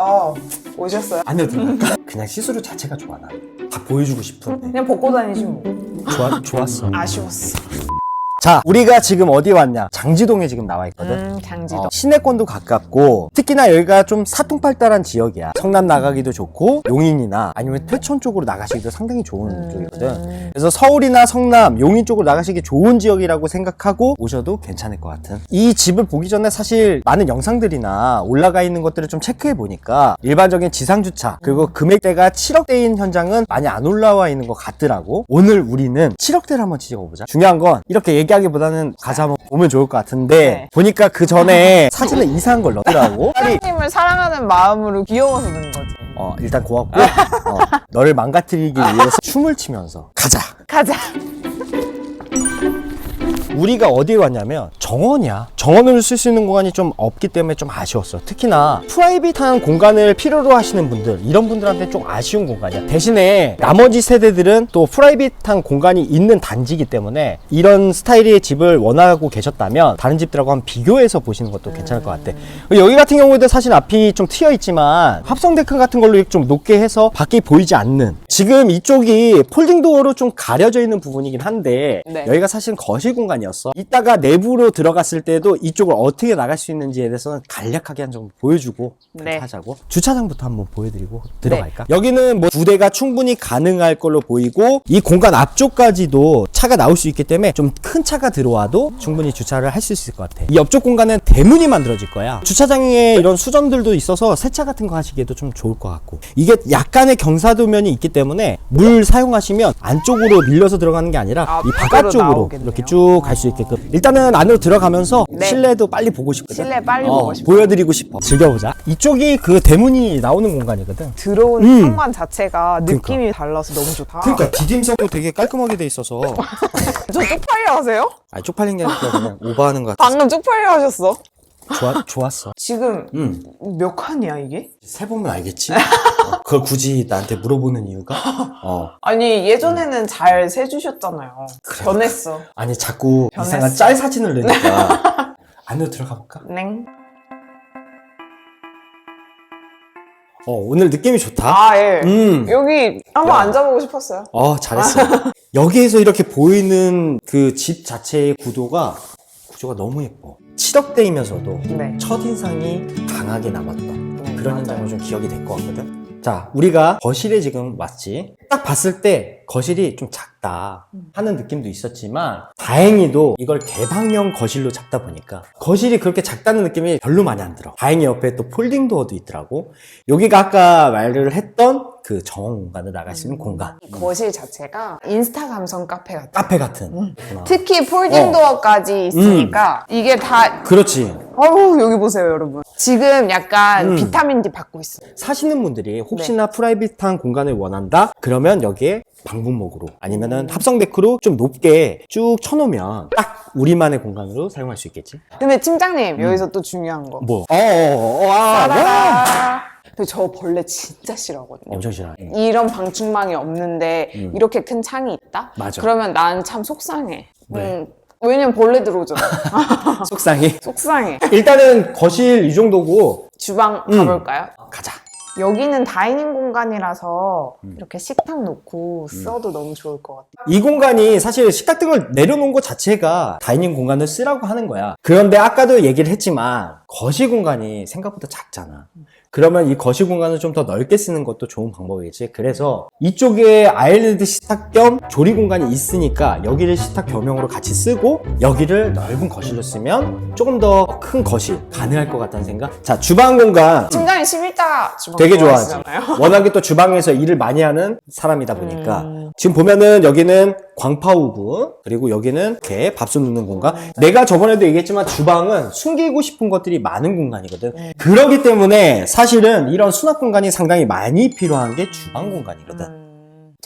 어, 오셨어요? 안으로 들어갈까? 그냥 시스루 자체가 좋아 나. 다 보여주고 싶은데. 그냥 벗고 다니시면 뭐. 좋아, 좋았어. 아쉬웠어. 자, 우리가 지금 어디 왔냐? 장지동에 지금 나와 있거든. 음, 장지도. 어, 시내권도 가깝고 특히나 여기가 좀 사통팔달한 지역이야 성남 나가기도 좋고 용인이나 아니면 퇴천 쪽으로 나가시기도 상당히 좋은 음. 쪽이거든 그래서 서울이나 성남 용인 쪽으로 나가시기 좋은 지역이라고 생각하고 오셔도 괜찮을 것 같은 이 집을 보기 전에 사실 많은 영상들이나 올라가 있는 것들을 좀 체크해 보니까 일반적인 지상 주차 그리고 금액대가 7억대인 현장은 많이 안 올라와 있는 것 같더라고 오늘 우리는 7억대를 한번 찍어보자 중요한 건 이렇게 얘기 하기보다는 가서 한번 보면 좋을 것 같은데 네. 보니까 그 전에 사진에 이상한 걸 넣더라고. 빨리 사장님을 사랑하는 마음으로 귀여워서 넣은 거지. 어, 일단 고맙고 어, 너를 망가뜨리기 위해서 춤을 추면서 가자. 가자. 우리가 어디에 왔냐면 정원이야. 정원으로 쓸 수 있는 공간이 좀 없기 때문에 좀 아쉬웠어. 특히나 프라이빗한 공간을 필요로 하시는 분들 이런 분들한테 좀 아쉬운 공간이야. 대신에 나머지 세대들은 또 프라이빗한 공간이 있는 단지이기 때문에 이런 스타일의 집을 원하고 계셨다면 다른 집들하고 한번 비교해서 보시는 것도 괜찮을 것 같아. 여기 같은 경우에도 사실 앞이 좀 트여 있지만 합성 데크 같은 걸로 좀 높게 해서 밖이 보이지 않는 지금 이쪽이 폴딩 도어로 좀 가려져 있는 부분이긴 한데 네. 여기가 사실 거실 공간 이었어. 이따가 내부로 들어갔을 때도 이쪽을 어떻게 나갈 수 있는지에 대해서는 간략하게 한 정도 보여주고 네. 하자고. 주차장부터 한번 보여드리고 들어갈까? 여기는 뭐두 대가 충분히 가능할 걸로 보이고 이 공간 앞쪽까지도 차가 나올 수 있기 때문에 좀 큰 차가 들어와도 충분히 주차를 할 수 있을 것 같아. 이 옆쪽 공간은 대문이 만들어질 거야. 주차장에 이런 수전들도 있어서 세차 같은 거 하시기에도 좀 좋을 것 같고. 이게 약간의 경사도면이 있기 때문에 물 사용하시면 안쪽으로 밀려서 들어가는 게 아니라 아, 이 바깥쪽으로 나오겠네요. 이렇게 쭉 갈수 있게끔. 일단은 안으로 들어가면서 네. 실내도 빨리 보고 싶거든. 실내 빨리 어, 보고 싶어. 보여드리고 싶어. 즐겨보자. 이쪽이 그 대문이 나오는 공간이거든. 들어온 음. 현관 자체가 느낌이 달라서 너무 좋다. 그러니까 디딤석도 되게 깔끔하게 돼 있어서 저 쪽팔려 하세요? 아니 쪽팔린 게 아니라 그냥 오버하는 것 같아. 방금 쪽팔려 하셨어. 좋아 좋았어. 지금 음. 몇 칸이야 이게? 세 보면 알겠지. 어, 그걸 굳이 나한테 물어보는 이유가? 어. 아니 예전에는 잘 세주셨잖아요. 변했어. 아니 자꾸 변했어. 이상한 짤 사진을 내니까 안으로 들어가 볼까? 냉. 어 오늘 느낌이 좋다. 아 예. 음. 여기 한번 야. 앉아보고 싶었어요. 어 잘했어. 여기에서 이렇게 보이는 그 집 자체의 구도가 구조가 너무 예뻐. 7억대이면서도 네. 첫인상이 강하게 남았던 네, 그런 맞아요. 현장으로 좀 기억이 될 것 같거든. 자, 우리가 거실에 지금 왔지. 딱 봤을 때 거실이 좀 작다 하는 느낌도 있었지만 다행히도 이걸 개방형 거실로 잡다 보니까 거실이 그렇게 작다는 느낌이 별로 많이 안 들어. 다행히 옆에 또 폴딩 도어도 있더라고. 여기가 아까 말을 했던 그 정원 공간을 나갈 수 있는 공간. 이 거실 자체가 인스타 감성 카페 같아. 카페 같은. 구나. 특히 폴딩 어. 도어까지 있으니까 이게 다 그렇지. 어우 여기 보세요 여러분. 지금 약간 음. 비타민 D 받고 있어. 사시는 분들이 혹시나 프라이빗한 공간을 원한다? 그러면 여기에 방북목으로 아니면은 합성 데크로 좀 높게 쭉 쳐놓으면 딱 우리만의 공간으로 사용할 수 있겠지? 근데 팀장님 여기서 또 중요한 거. 뭐? 어, 어, 어, 아, 와. 따라라. 근데 저 벌레 진짜 싫어하거든요. 엄청 싫어. 이런 방충망이 없는데 음. 이렇게 큰 창이 있다? 맞아. 그러면 난 참 속상해. 왜? 음, 왜냐면 벌레 들어오잖아. 속상해. 속상해. 일단은 거실 이 정도고 주방 음. 가볼까요? 가자. 여기는 다이닝 공간이라서 음. 이렇게 식탁 놓고 써도 너무 좋을 것 같아. 이 공간이 사실 식탁 등을 내려놓은 것 자체가 다이닝 공간을 쓰라고 하는 거야. 그런데 아까도 얘기를 했지만 거실 공간이 생각보다 작잖아. 그러면 이 거실 공간을 좀 더 넓게 쓰는 것도 좋은 방법이겠지. 그래서 이쪽에 아일랜드 식탁 겸 조리 공간이 있으니까 여기를 식탁 겸용으로 같이 쓰고 여기를 넓은 거실로 쓰면 조금 더 큰 거실 가능할 것 같다는 생각. 자, 주방 공간. 팀장님 11자 주방 되게 좋아하지. 좋아하시잖아요. 워낙에 또 주방에서 일을 많이 하는 사람이다 보니까. 음. 지금 보면은 여기는 광파오븐, 그리고 여기는 이렇게 밥솥 넣는 공간. 내가 저번에도 얘기했지만 주방은 숨기고 싶은 것들이 많은 공간이거든. 음. 그렇기 때문에 사실은 이런 수납 공간이 상당히 많이 필요한 게 주방 공간이거든.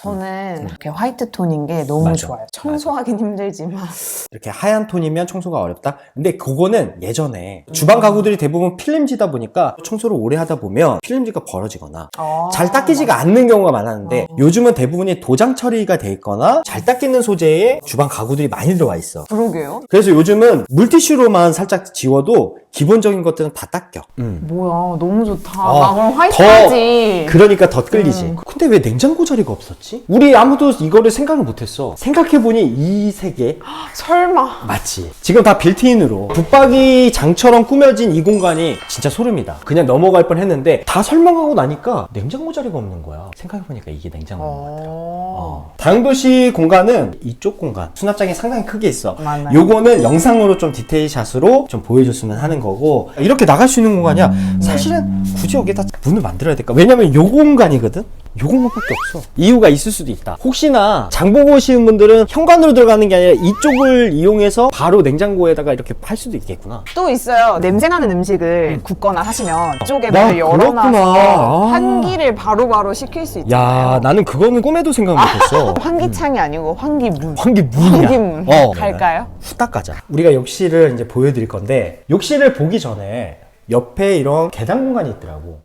음, 저는 이렇게 화이트 톤인 게 너무 맞아. 좋아요. 청소하긴 힘들지만. 이렇게 하얀 톤이면 청소가 어렵다? 근데 그거는 예전에 주방 가구들이 대부분 필름지다 보니까 청소를 오래 하다 보면 필름지가 벌어지거나 아, 잘 닦이지가 않는 경우가 많았는데 요즘은 대부분이 도장 처리가 돼 있거나 잘 닦이는 소재의 주방 가구들이 많이 들어와 있어. 그러게요. 그래서 요즘은 물티슈로만 살짝 지워도 기본적인 것들은 다 닦여. 음. 뭐야, 너무 좋다. 어, 나 그럼 더 화이트하지. 그러니까 더 끌리지. 음. 근데 왜 냉장고 자리가 없었지? 우리 아무도 이거를 생각을 못했어. 생각해보니 이 세계 설마. 맞지. 지금 다 빌트인으로 붙박이 장처럼 꾸며진 이 공간이 진짜 소름이다. 그냥 넘어갈 뻔 했는데 다 설명하고 나니까 냉장고 자리가 없는 거야. 생각해보니까 이게 냉장고인 것 같아. 어. 어. 다용도시 공간은 이쪽 공간 수납장이 상당히 크게 있어. 맞아요. 요거는 영상으로 좀 디테일 샷으로 좀 보여줬으면 하는 거고 이렇게 나갈 수 있는 공간이야. 사실은 굳이 여기다 문을 만들어야 될까? 왜냐면 요 공간이거든. 요 공간밖에 없어. 이유가 있을 수도 있다. 혹시나 장 보고 오시는 분들은 현관으로 들어가는 게 아니라 이쪽을 이용해서 바로 냉장고에다가 이렇게 할 수도 있겠구나. 또 있어요. 냄새나는 음식을 굽거나 하시면 이쪽에 야, 문을 열어놔서 그렇구나. 아. 환기를 바로바로 시킬 수 야, 있잖아요. 나는 그거는 꿈에도 생각 못했어. 환기창이 아니고 환기문. 환기문이야. 환기문. 어. 갈까요? 후딱 가자. 우리가 욕실을 이제 보여드릴 건데 욕실을 보기 전에 옆에 이런 계단 공간이 있더라고.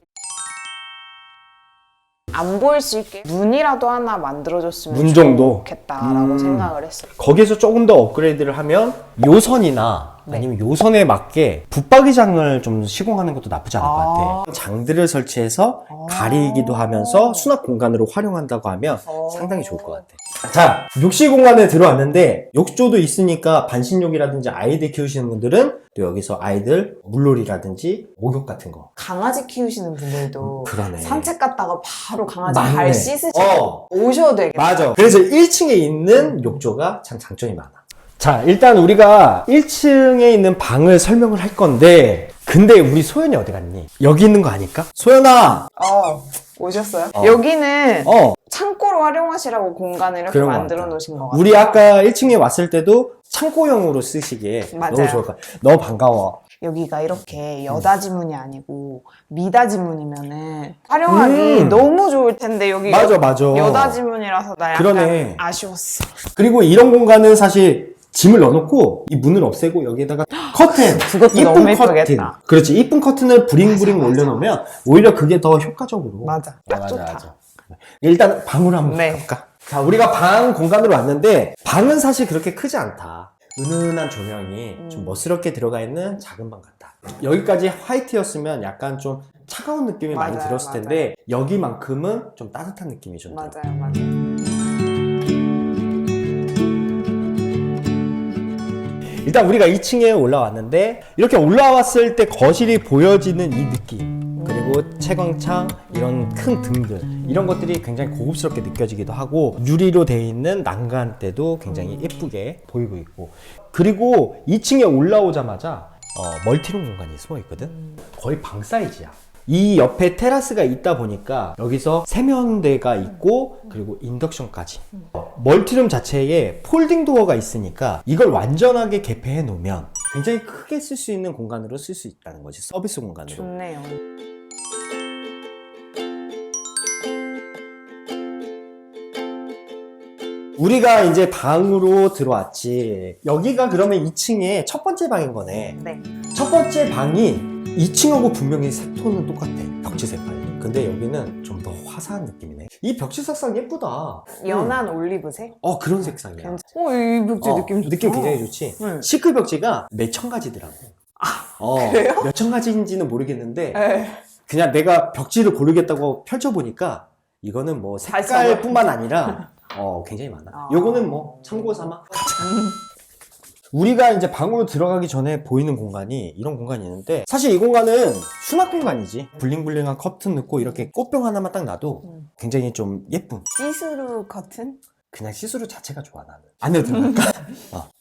안 보일 수 있게 문이라도 하나 만들어줬으면 문 정도? 좋겠다라고 음. 생각을 했어요. 거기에서 조금 더 업그레이드를 하면 요선이나 네. 아니면 요선에 맞게 붙박이장을 좀 시공하는 것도 나쁘지 않을 것 아. 같아. 장들을 설치해서 가리기도 하면서 수납 공간으로 활용한다고 하면 어. 상당히 좋을 것 같아. 자, 욕실 공간에 들어왔는데 욕조도 있으니까 반신욕이라든지 아이들 키우시는 분들은 또 여기서 아이들 물놀이라든지 목욕 같은 거. 강아지 키우시는 분들도 그러네. 산책 갔다가 바로 강아지 맞네. 발 씻으시고 어. 오셔도 되겠다. 맞아. 그래서 1층에 있는 욕조가 참 장점이 많아. 자, 일단 우리가 1층에 있는 방을 설명을 할 건데, 근데 우리 소연이 어디 갔니? 여기 있는 거 아닐까? 소연아! 어, 오셨어요? 어. 여기는 어, 창고로 활용하시라고 공간을 이렇게 그런 것 만들어 같다. 놓으신 것 같아요. 우리 아까 1층에 왔을 때도 창고용으로 쓰시기에 맞아요. 너무 좋을 것 같아. 너무 반가워. 여기가 이렇게 여다 지문이 아니고 미다 지문이면은 활용하기 음. 너무 좋을 텐데 여기 맞아, 여, 맞아. 여다 지문이라서 나 약간 그러네. 아쉬웠어. 그리고 이런 공간은 사실 짐을 넣어놓고 이 문을 없애고 여기에다가 커튼 그것도 이쁜 커튼 예쁘겠다. 그렇지 이쁜 커튼을 부링부링 올려놓으면 오히려 그게 더 효과적으로 맞아. 딱 좋다. 일단 방으로 한번 네. 가볼까? 자 우리가 방 공간으로 왔는데 방은 사실 그렇게 크지 않다 은은한 조명이 음. 좀 멋스럽게 들어가 있는 작은 방 같다 여기까지 화이트였으면 약간 좀 차가운 느낌이 많이 맞아요, 들었을. 텐데 여기만큼은 좀 따뜻한 느낌이 좀 들어 맞아요, 맞아요. 일단 우리가 2층에 올라왔는데 이렇게 올라왔을 때 거실이 보여지는 이 느낌. 그리고 채광창 이런 큰 등들 이런 것들이 굉장히 고급스럽게 느껴지기도 하고 유리로 되어 있는 난간대도 굉장히 예쁘게 보이고 있고. 그리고 2층에 올라오자마자 어, 멀티룸 공간이 숨어 있거든? 거의 방 사이즈야 이 옆에 테라스가 있다 보니까 여기서 세면대가 있고 그리고 인덕션까지 멀티룸 자체에 폴딩 도어가 있으니까 이걸 완전하게 개폐해 놓으면 굉장히 크게 쓸 수 있는 공간으로 쓸 수 있다는 거지 서비스 공간으로 좋네요. 우리가 이제 방으로 들어왔지 여기가 그러면 2층에 첫 번째 방인 거네 네. 첫 번째 방이 2층하고 분명히 색톤은 똑같아 벽지 색깔이 근데 여기는 좀 더 화사한 느낌이네 이 벽지 색상 예쁘다 연한 올리브색? 어 그런 색상이야. 어, 이 벽지 어, 느낌 좋다. 느낌 굉장히 좋지 네. 시크 벽지가 몇천 가지더라고 어, 그래요? 몇천 가지인지는 모르겠는데 네. 그냥 내가 벽지를 고르겠다고 펼쳐보니까 이거는 뭐잘 색깔뿐만 아니라 어 굉장히 많아 아. 요거는 뭐 참고 삼아 우리가 이제 방으로 들어가기 전에 보이는 공간이 이런 공간이 있는데 사실 이 공간은 수납 공간이지 블링블링한 커튼 넣고 이렇게 꽃병 하나만 딱 놔도 음. 굉장히 좀 예쁨 시스루 커튼? 그냥 시스루 자체가 좋아 나는 안에 들어갈까?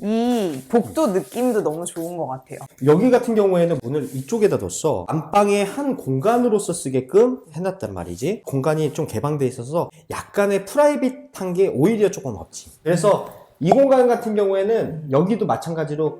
이 복도 느낌도 너무 좋은 것 같아요. 여기 같은 경우에는 문을 이쪽에다 뒀어. 안방의 한 공간으로서 쓰게끔 해놨단 말이지. 공간이 좀 개방돼 있어서 약간의 프라이빗한 게 오히려 조금 없지. 그래서 이 공간 같은 경우에는 여기도 마찬가지로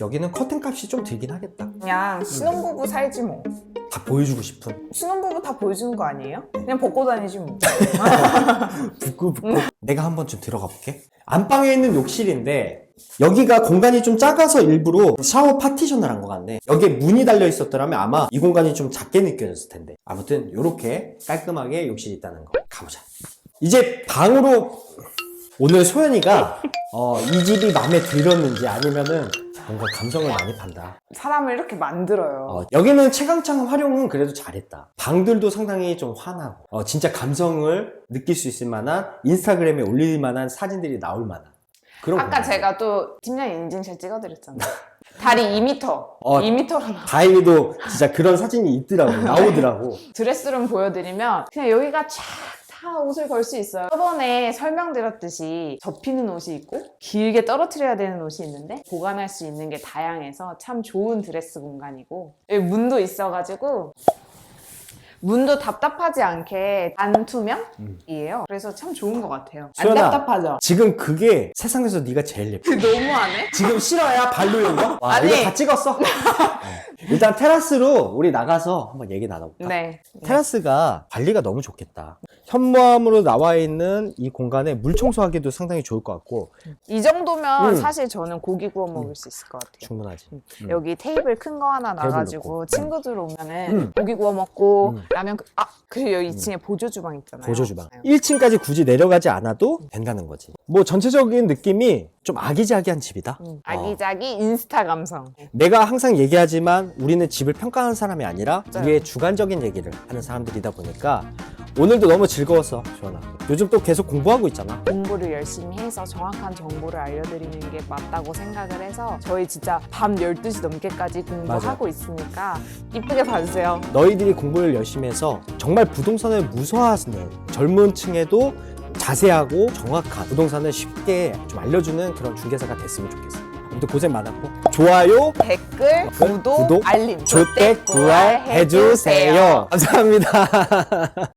여기는 커튼 값이 좀 들긴 하겠다. 그냥 신혼부부 살지 뭐. 다 보여주고 싶은. 신혼부부 다 보여주는 거 아니에요? 그냥 벗고 다니지 뭐. 부끄부끄. 내가 한번 좀 들어가 볼게. 안방에 있는 욕실인데 여기가 공간이 좀 작아서 일부러 샤워 파티션을 한 것 같네. 여기에 문이 달려 있었더라면 아마 이 공간이 좀 작게 느껴졌을 텐데. 아무튼 이렇게 깔끔하게 욕실이 있다는 거 가보자. 이제 방으로 오늘 소연이가 어, 이 집이 마음에 들었는지 아니면은 뭔가 감성을 많이 판다. 사람을 이렇게 만들어요. 어, 여기는 채광창 활용은 그래도 잘했다. 방들도 상당히 좀 환하고, 어, 진짜 감성을 느낄 수 있을 만한 인스타그램에 올릴 만한 사진들이 나올 만한 그런. 아까 공간. 제가 또 팀장 인증샷 찍어드렸잖아요. 다리 2m. 어. 2m로 나. 다행히도 진짜 그런 사진이 있더라고, 나오더라고. 드레스룸 보여드리면 그냥 여기가 쫙 다 옷을 걸 수 있어요. 저번에 설명드렸듯이 접히는 옷이 있고 길게 떨어뜨려야 되는 옷이 있는데 보관할 수 있는 게 다양해서 참 좋은 드레스 공간이고 여기 문도 있어가지고 문도 답답하지 않게 반투명이에요. 그래서 참 좋은 것 같아요. 안 수연아. 답답하죠? 지금 그게 세상에서 네가 제일 예뻐. 너무하네? 지금 싫어야 발로 이거? 와, 아니. 이거 다 찍었어? 어. 일단 테라스로 우리 나가서 한번 얘기 나눠볼까? 네. 테라스가 관리가 너무 좋겠다. 현무암으로 나와 있는 이 공간에 물 청소하기도 상당히 좋을 것 같고 이 정도면 음. 사실 저는 고기 구워 먹을 수 있을 것 같아요. 충분하지. 음. 여기 테이블 큰 거 하나 놔가지고 놓고. 친구들 오면은 음. 고기 구워 먹고 음. 라면 그- 아 그리고 여기 2층에 보조 주방 있잖아요. 보조 주방. 네. 1층까지 굳이 내려가지 않아도 된다는 거지. 뭐 전체적인 느낌이 좀 아기자기한 집이다. 음, 어. 아기자기 인스타 감성. 내가 항상 얘기하지만 우리는 집을 평가하는 사람이 아니라 맞아요. 우리의 주관적인 얘기를 하는 사람들이다 보니까 오늘도 너무 즐거웠어, 조연아. 요즘 또 계속 공부하고 있잖아. 공부를 열심히 해서 정확한 정보를 알려드리는 게 맞다고 생각을 해서 저희 진짜 밤 12시 넘게까지 공부하고 있으니까 이쁘게 봐주세요. 너희들이 공부를 열심히 해서 정말 부동산을 무서워하는 젊은 층에도 자세하고 정확한 부동산을 쉽게 좀 알려주는 그런 중개사가 됐으면 좋겠어. 아무튼 고생 많았고 좋아요, 댓글, 구독, 구독, 알림 조댓 구알 해주세요. 감사합니다.